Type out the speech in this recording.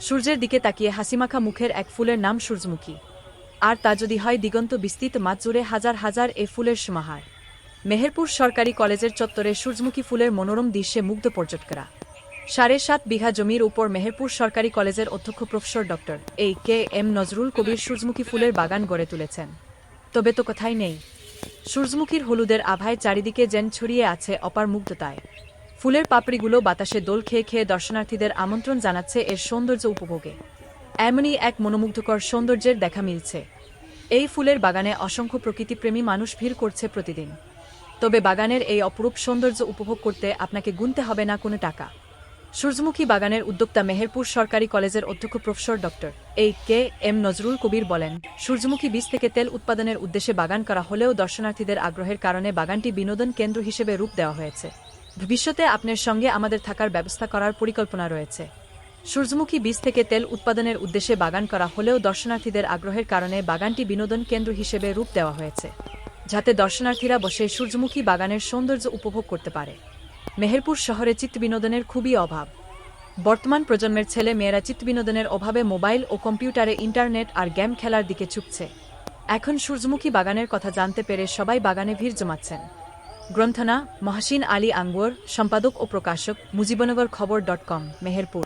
সূর্যের দিকে তাকিয়ে হাসিমাখা মুখের এক ফুলের নাম সূর্যমুখী। আর তা যদি হয় দিগন্ত বিস্তৃত মাছ জুড়ে হাজার হাজার এ ফুলের সমাহার। মেহেরপুর সরকারি কলেজের চত্বরে সূর্যমুখী ফুলের মনোরম দৃশ্যে মুগ্ধ পর্যটকরা। সাড়ে সাত বিঘা জমির উপর মেহেরপুর সরকারি কলেজের অধ্যক্ষ প্রফেসর ডক্টর এই কে এম নজরুল কবির সূর্যমুখী ফুলের বাগান গড়ে তুলেছেন। তবে তো কথাই নেই। সূর্যমুখীর হলুদের আভায় চারিদিকে যেন ছড়িয়ে আছে অপার মুগ্ধতায়। ফুলের পাপড়িগুলো বাতাসে দোল খেয়ে খেয়ে দর্শনার্থীদের আমন্ত্রণ জানাচ্ছে এর সৌন্দর্য উপভোগে। এমনই এক মনোমুগ্ধকর সৌন্দর্যের দেখা মিলছে। এই ফুলের বাগানে অসংখ্য প্রকৃতিপ্রেমী মানুষ ভিড় করছে প্রতিদিন। তবে বাগানের এই অপরূপ সৌন্দর্য উপভোগ করতে আপনাকে গুনতে হবে না কোনো টাকা। সূর্যমুখী বাগানের উদ্যোক্তা মেহেরপুর সরকারি কলেজের অধ্যক্ষ প্রফেসর ডক্টর এই কে এম নজরুল কবির বলেন, সূর্যমুখী বীজ থেকে তেল উৎপাদনের উদ্দেশ্যে বাগান করা হলেও দর্শনার্থীদের আগ্রহের কারণে বাগানটি বিনোদন কেন্দ্র হিসেবে রূপ দেওয়া হয়েছে। ভবিষ্যতে আপনার সঙ্গে আমাদের থাকার ব্যবস্থা করার পরিকল্পনা রয়েছে। সূর্যমুখী বীজ থেকে তেল উৎপাদনের উদ্দেশ্যে বাগান করা হলেও দর্শনার্থীদের আগ্রহের কারণে বাগানটি বিনোদন কেন্দ্র হিসেবে রূপ দেওয়া হয়েছে, যাতে দর্শনার্থীরা বসে সূর্যমুখী বাগানের সৌন্দর্য উপভোগ করতে পারে। মেহেরপুর শহরে চিত্ত বিনোদনের খুবই অভাব। বর্তমান প্রজন্মের ছেলে মেয়েরা চিত্ত বিনোদনের অভাবে মোবাইল ও কম্পিউটারে ইন্টারনেট আর গেম খেলার দিকে ছুটছে এখন সূর্যমুখী বাগানের কথা জানতে পেরে সবাই বাগানে ভিড় জমাচ্ছেন। গ্রন্থনা মহাসিন আলী আঙ্গুর সম্পাদক ও প্রকাশক মুজিবনগর খবর ডট কম মেহেরপুর।